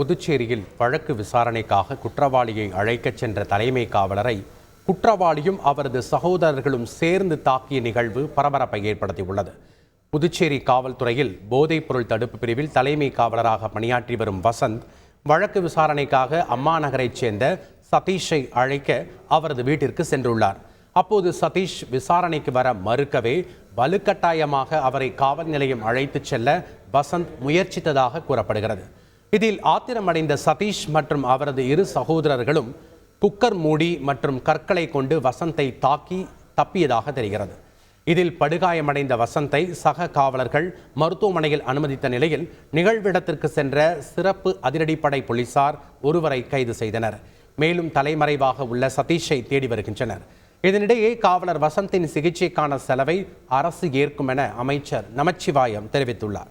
புதுச்சேரியில் வழக்கு விசாரணைக்காக குற்றவாளியை அழைக்கச் சென்ற தலைமை காவலரை குற்றவாளியும் அவரது சகோதரர்களும் சேர்ந்து தாக்கிய நிகழ்வு பரபரப்பை ஏற்படுத்தியுள்ளது. புதுச்சேரி காவல்துறையில் போதைப்பொருள் தடுப்பு பிரிவில் தலைமை காவலராக பணியாற்றி வரும் வசந்த் வழக்கு விசாரணைக்காக அம்மா நகரைச் சேர்ந்த சதீஷை அழைக்க அவரது வீட்டிற்கு சென்றுள்ளார். அப்போது சதீஷ் விசாரணைக்கு வர மறுக்கவே வலுக்கட்டாயமாக அவரை காவல் நிலையம் அழைத்துச் செல்ல வசந்த் முயற்சித்ததாக கூறப்படுகிறது. இதில் ஆத்திரமடைந்த சதீஷ் மற்றும் அவரது இரு சகோதரர்களும் குக்கர் மூடி மற்றும் கற்களை கொண்டு வசந்தை தாக்கி தப்பியதாக தெரிகிறது. இதில் படுகாயமடைந்த வசந்தை சக காவலர்கள் மருத்துவமனையில் அனுமதித்த நிலையில் நிகழ்விடத்திற்கு சென்ற சிறப்பு அதிரடிப்படை போலீசார் ஒருவரை கைது செய்தனர். மேலும் தலைமறைவாக உள்ள சதீஷை தேடி வருகின்றனர். இதனிடையே காவலர் வசந்தின் சிகிச்சைக்கான செலவை அரசு ஏற்கும் என அமைச்சர் நமச்சிவாயம் தெரிவித்துள்ளார்.